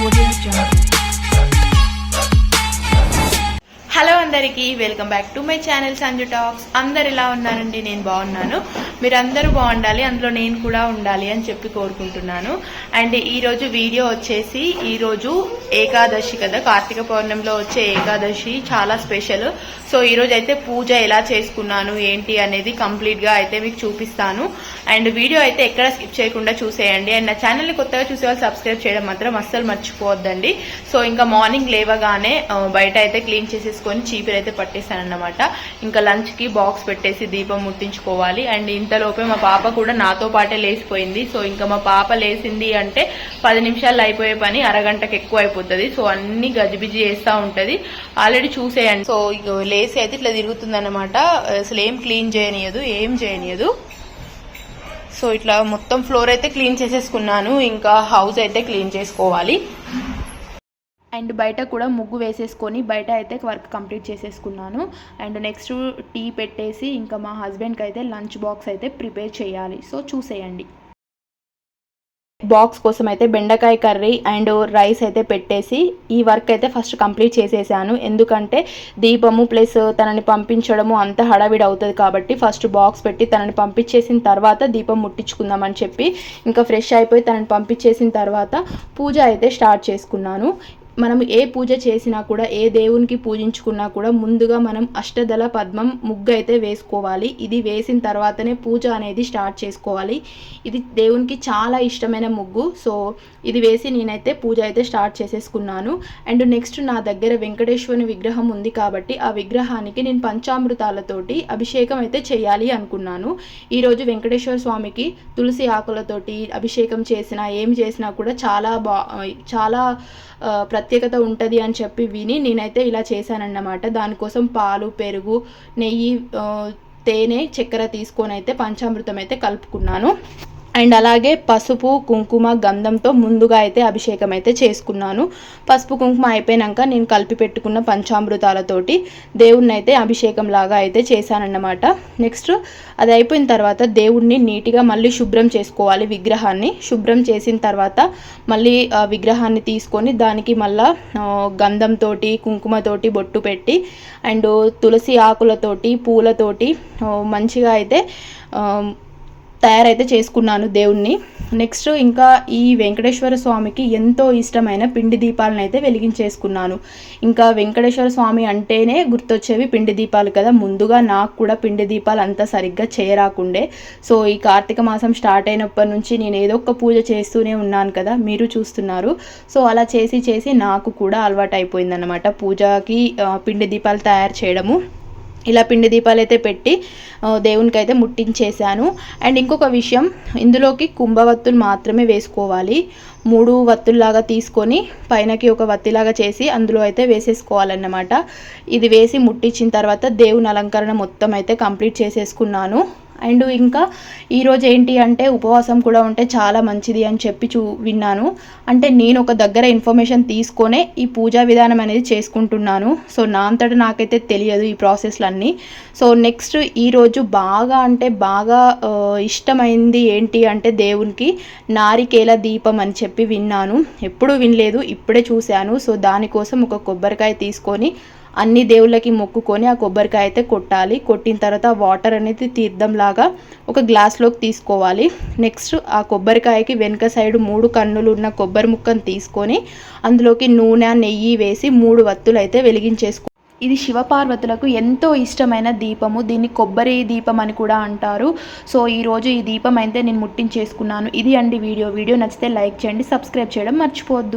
Audio Jungle. అందరికీ welcome back to my channel Sanju talks. అందరు ఎలా ఉన్నారండి? నేను బాగున్నాను. మీరందరూ బాగుండాలి అందులో నేను కూడా ఉండాలి అని చెప్పి కోరుకుంటున్నాను. అండ్ ఈరోజు వీడియో వచ్చేసి ఈరోజు ఏకాదశి కదా? కార్తీక పౌర్ణమిలో వచ్చే ఏకాదశి చాలా స్పెషల్. సో ఈరోజు అయితే పూజ ఎలా చేసుకున్నాను ఏంటి అనేది కంప్లీట్గా అయితే మీకు చూపిస్తాను. అండ్ వీడియో అయితే ఎక్కడ స్కిప్ చేయకుండా చూసేయండి. అండ్ నా ఛానల్ని కొత్తగా చూసే వాళ్ళు సబ్స్క్రైబ్ చేయడం మాత్రం అస్సలు మర్చిపోవద్దండి. సో ఇంకా మార్నింగ్ లేవగానే బయట అయితే క్లీన్ చేసేసుకొని చీపురు అయితే పట్టేశాను అనమాట ఇంకా లంచ్కి బాక్స్ పెట్టేసి దీపం ముట్టించుకోవాలి. అండ్ ఇంతలోపే మా పాప కూడా నాతో పాటే లేచిపోయింది. సో ఇంకా మా పాప లేచింది అంటే పది నిమిషాలు అయిపోయే పని అరగంటకి ఎక్కువ అయిపోతుంది. సో అన్ని గజిబిజి చేస్తూ ఉంటది. ఆల్రెడీ చూసేయండి. సో ఇగో లేసి అయితే ఇట్లా తిరుగుతుందన్నమాట. అసలు ఏం క్లీన్ చేయనియదు ఏం చేయనియదు. సో ఇట్లా మొత్తం ఫ్లోర్ అయితే క్లీన్ చేసేసుకున్నాను. ఇంకా హౌస్ అయితే క్లీన్ చేసుకోవాలి. అండ్ బయట కూడా ముగ్గు వేసేసుకొని బయట అయితే వర్క్ కంప్లీట్ చేసేసుకున్నాను. అండ్ నెక్స్ట్ టీ పెట్టేసి ఇంకా మా హస్బెండ్కి అయితే లంచ్ బాక్స్ అయితే ప్రిపేర్ చేయాలి. సో చూసేయండి. బాక్స్ కోసం అయితే బెండకాయ కర్రీ అండ్ రైస్ అయితే పెట్టేసి ఈ వర్క్ అయితే ఫస్ట్ కంప్లీట్ చేసేసాను. ఎందుకంటే దీపము ప్లస్ తనని పంపించడము అంత హడావిడి అవుతుంది కాబట్టి ఫస్ట్ బాక్స్ పెట్టి తనని పంపించేసిన తర్వాత దీపం ముట్టించుకుందామని చెప్పి ఇంకా ఫ్రెష్ అయిపోయి తనని పంపించేసిన తర్వాత పూజ అయితే స్టార్ట్ చేసుకున్నాను. మనం ఏ పూజ చేసినా కూడా ఏ దేవునికి పూజించుకున్నా కూడా ముందుగా మనం అష్టదళ పద్మం ముగ్గు అయితే వేసుకోవాలి. ఇది వేసిన తర్వాతనే పూజ అనేది స్టార్ట్ చేసుకోవాలి. ఇది దేవునికి చాలా ఇష్టమైన ముగ్గు. సో ఇది వేసి నేనైతే పూజ అయితే స్టార్ట్ చేసేసుకున్నాను. అండ్ నెక్స్ట్ నా దగ్గర వెంకటేశ్వరుని విగ్రహం ఉంది కాబట్టి ఆ విగ్రహానికి నేను పంచామృతాలతోటి అభిషేకం అయితే చేయాలి అనుకున్నాను. ఈరోజు వెంకటేశ్వర స్వామికి తులసి ఆకులతోటి అభిషేకం చేసినా ఏం చేసినా కూడా చాలా బా చాలా ప్రతి ప్రత్యేకత ఉంటుంది అని చెప్పి విని నేనైతే ఇలా చేశానన్నమాట. దానికోసం పాలు పెరుగు నెయ్యి తేనె చక్కెర తీసుకొని అయితే పంచామృతం అయితే కలుపుకున్నాను. అండ్ అలాగే పసుపు కుంకుమ గంధంతో ముందుగా అయితే అభిషేకం అయితే చేసుకున్నాను. పసుపు కుంకుమ అయిపోయినాక నేను కలిపి పెట్టుకున్న పంచామృతాలతోటి దేవుణ్ణి అయితే అభిషేకం లాగా అయితే చేశానన్నమాట. నెక్స్ట్ అది అయిపోయిన తర్వాత దేవుణ్ణి నీట్గా మళ్ళీ శుభ్రం చేసుకోవాలి విగ్రహాన్ని. శుభ్రం చేసిన తర్వాత మళ్ళీ విగ్రహాన్ని తీసుకొని దానికి మళ్ళా గంధంతోటి కుంకుమతోటి బొట్టు పెట్టి అండ్ తులసి ఆకులతోటి పూలతోటి మంచిగా అయితే తయారైతే చేసుకున్నాను దేవుణ్ణి. నెక్స్ట్ ఇంకా ఈ వెంకటేశ్వర స్వామికి ఎంతో ఇష్టమైన పిండి దీపాలను అయితే వెలిగించేసుకున్నాను. ఇంకా వెంకటేశ్వర స్వామి అంటేనే గుర్తొచ్చేవి పిండి దీపాలు కదా. ముందుగా నాకు కూడా పిండి దీపాలు అంతా సరిగ్గా చేయరాకుండే. సో ఈ కార్తీక మాసం స్టార్ట్ అయినప్పటి నుంచి నేను ఏదో ఒక పూజ చేస్తూనే ఉన్నాను కదా. మీరు చూస్తున్నారు. సో అలా చేసి చేసి నాకు కూడా అలవాటు అయిపోయిందన్నమాట పూజకి పిండి దీపాలు తయారు చేయడము. ఇలా పిండి దీపాలు అయితే పెట్టి దేవునికి అయితే ముట్టించేశాను. అండ్ ఇంకొక విషయం ఇందులోకి కుంభవత్తులు మాత్రమే వేసుకోవాలి. మూడు వత్తుల్లాగా తీసుకొని పైనకి ఒక వత్తిలాగా చేసి అందులో అయితే వేసేసుకోవాలన్నమాట. ఇది వేసి ముట్టించిన తర్వాత దేవుని అలంకరణ మొత్తం అయితే కంప్లీట్ చేసేసుకున్నాను. అండ్ ఇంకా ఈరోజు ఏంటి అంటే ఉపవాసం కూడా ఉంటే చాలా మంచిది అని చెప్పి చూ విన్నాను. అంటే నేను ఒక దగ్గర ఇన్ఫర్మేషన్ తీసుకొనే ఈ పూజా విధానం అనేది చేసుకుంటున్నాను. సో నా అంతటా నాకైతే తెలియదు ఈ ప్రాసెస్లన్నీ. సో నెక్స్ట్ ఈరోజు బాగా అంటే బాగా ఇష్టమైంది ఏంటి అంటే దేవునికి నారికేల దీపం అని చెప్పి విన్నాను. ఎప్పుడూ వినలేదు ఇప్పుడే చూశాను. సో దానికోసం ఒక కొబ్బరికాయ తీసుకొని అన్ని దేవుళ్ళకి మొక్కుకొని ఆ కొబ్బరికాయ అయితే కొట్టాలి. కొట్టిన తర్వాత వాటర్ అనేది తీర్థంలాగా ఒక గ్లాస్లోకి తీసుకోవాలి. నెక్స్ట్ ఆ కొబ్బరికాయకి వెనుక సైడ్ మూడు కన్నులు ఉన్న కొబ్బరి ముక్కను తీసుకొని అందులోకి నూనె నెయ్యి వేసి మూడు వత్తులు అయితే వెలిగించేసుకో. ఇది శివపార్వతులకు ఎంతో ఇష్టమైన దీపము. దీన్ని కొబ్బరి దీపం అని కూడా అంటారు. సో ఈరోజు ఈ దీపం అయితే నేను ముట్టించేసుకున్నాను. ఇది అండి వీడియో. వీడియో నచ్చితే లైక్ చేయండి సబ్స్క్రైబ్ చేయడం మర్చిపోవద్దు.